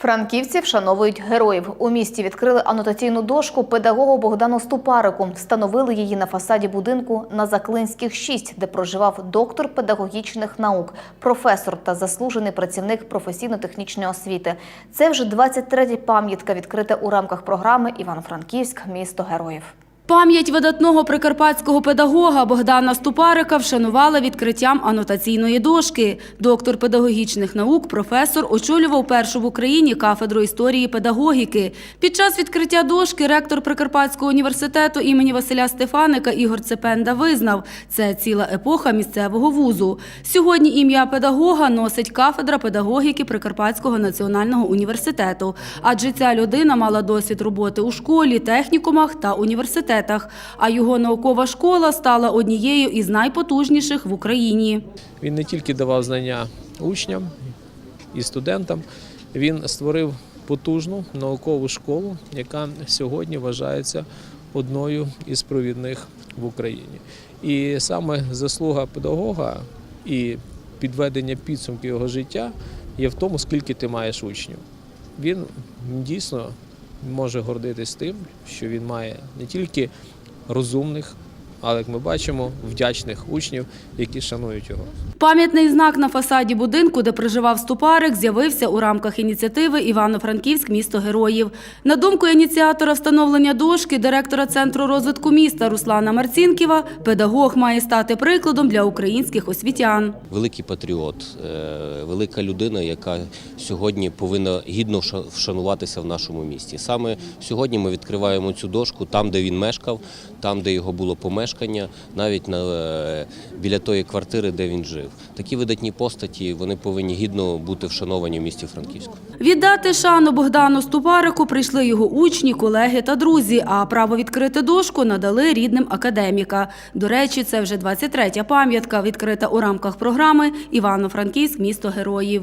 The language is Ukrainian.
Франківці вшановують героїв. У місті відкрили анотаційну дошку педагогу Богдану Ступарику. Встановили її на фасаді будинку на Заклинських 6, де проживав доктор педагогічних наук, професор та заслужений працівник професійно-технічної освіти. Це вже 23-я пам'ятка, відкрита у рамках програми Іван-Франківськ, місто героїв. Пам'ять видатного прикарпатського педагога Богдана Ступарика вшанувала відкриттям анотаційної дошки. Доктор педагогічних наук, професор очолював першу в Україні кафедру історії педагогіки. Під час відкриття дошки ректор Прикарпатського університету імені Василя Стефаника Ігор Цепенда визнав – це ціла епоха місцевого вузу. Сьогодні ім'я педагога носить кафедра педагогіки Прикарпатського національного університету, адже ця людина мала досвід роботи у школі, технікумах та університетах, а його наукова школа стала однією із найпотужніших в Україні. Він не тільки давав знання учням і студентам, він створив потужну наукову школу, яка сьогодні вважається одною із провідних в Україні. І саме заслуга педагога і підведення підсумків його життя є в тому, скільки ти маєш учнів. Він дійсно може гордитись тим, що він має не тільки розумних, але як ми бачимо, вдячних учнів, які шанують його. Пам'ятний знак на фасаді будинку, де проживав Ступарик, з'явився у рамках ініціативи Івано-Франківськ місто героїв. На думку ініціатора встановлення дошки, директора центру розвитку міста Руслана Марцінківа, педагог має стати прикладом для українських освітян. великий патріот, е, велика людина, яка сьогодні повинна гідно вша- вшануватися в нашому місті. Саме сьогодні ми відкриваємо цю дошку там, де він мешкав, там, де його було помешкання, навіть на, е, біля тої квартири, де він жив. Такі видатні постаті вони повинні гідно бути вшановані в місті Франківську. Віддати шану Богдану Ступарику прийшли його учні, колеги та друзі, а право відкрити дошку надали рідним академіка. До речі, це вже 23-я пам'ятка, відкрита у рамках програми Івано-Франківськ місто героїв.